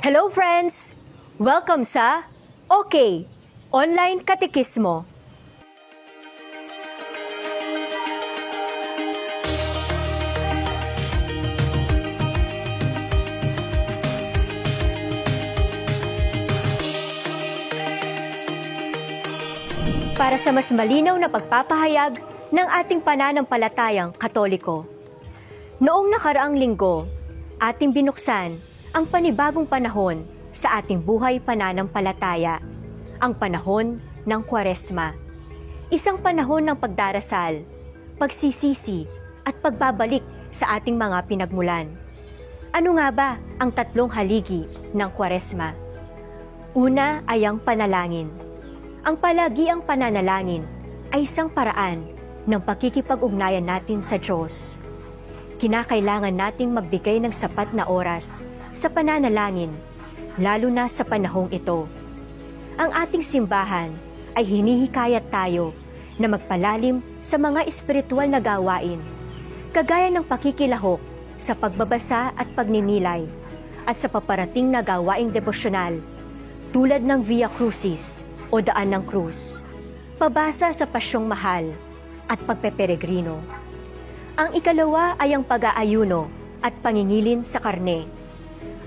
Hello friends! Welcome sa OK Online Katekismo. Para sa mas malinaw na pagpapahayag ng ating pananampalatayang katoliko. Noong nakaraang linggo, ating binuksan ang panibagong panahon sa ating buhay pananampalataya, ang panahon ng Kwaresma. Isang panahon ng pagdarasal, pagsisisi at pagbabalik sa ating mga pinagmulan. Ano nga ba ang tatlong haligi ng Kwaresma? Una ay ang panalangin. Ang palagiang pananalangin ay isang paraan ng pakikipag-ugnayan natin sa Diyos. Kinakailangan nating magbigay ng sapat na oras sa pananalangin, lalo na sa panahong ito. Ang ating simbahan ay hinihikayat tayo na magpalalim sa mga espiritual na gawain, kagaya ng pakikilahok sa pagbabasa at pagninilay, at sa paparating na gawaing devosyonal tulad ng Via Crucis o Daan ng Krus, pabasa sa pasyong mahal at pagpeperegrino. Ang ikalawa ay ang pag-aayuno at pangingilin sa karne.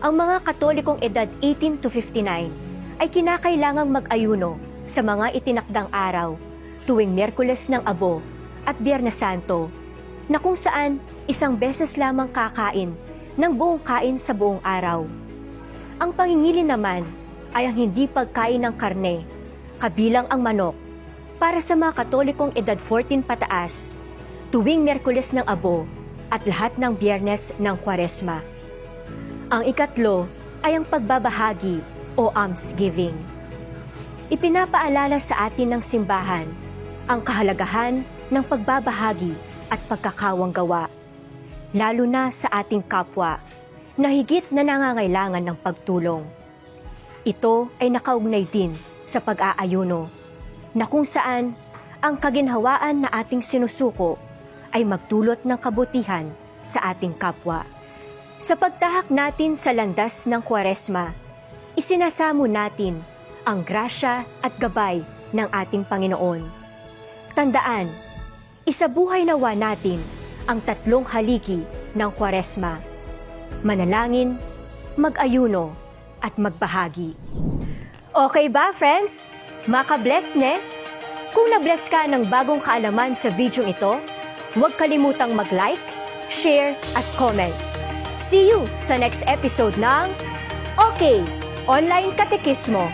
Ang mga katolikong edad 18 to 59 ay kinakailangang mag-ayuno sa mga itinakdang araw tuwing Miyerkules ng Abo at Biyernes Santo na kung saan isang beses lamang kakain ng buong kain sa buong araw. Ang pangingilin naman ay ang hindi pagkain ng karne, kabilang ang manok, para sa mga katolikong edad 14 pataas, tuwing Miyerkules ng Abo at lahat ng Biyernes ng Kwaresma. Ang ikatlo ay ang pagbabahagi o almsgiving. Ipinapaalala sa atin ng simbahan ang kahalagahan ng pagbabahagi at pagkakawang gawa, lalo na sa ating kapwa na higit na nangangailangan ng pagtulong. Ito ay nakaugnay din sa pag-aayuno na kung saan ang kaginhawaan na ating sinusuko ay magdulot ng kabutihan sa ating kapwa. Sa pagtahak natin sa landas ng Kwaresma, isinasamo natin ang grasya at gabay ng ating Panginoon. Tandaan, isabuhay nawa natin ang tatlong haligi ng Kwaresma. Manalangin, mag-ayuno, at magbahagi. Okay ba, friends? Maka-bless ne? Kung na-bless ka ng bagong kaalaman sa video ito, huwag kalimutang mag-like, share, at comment. See you sa next episode ng Okay, Online Katekismo.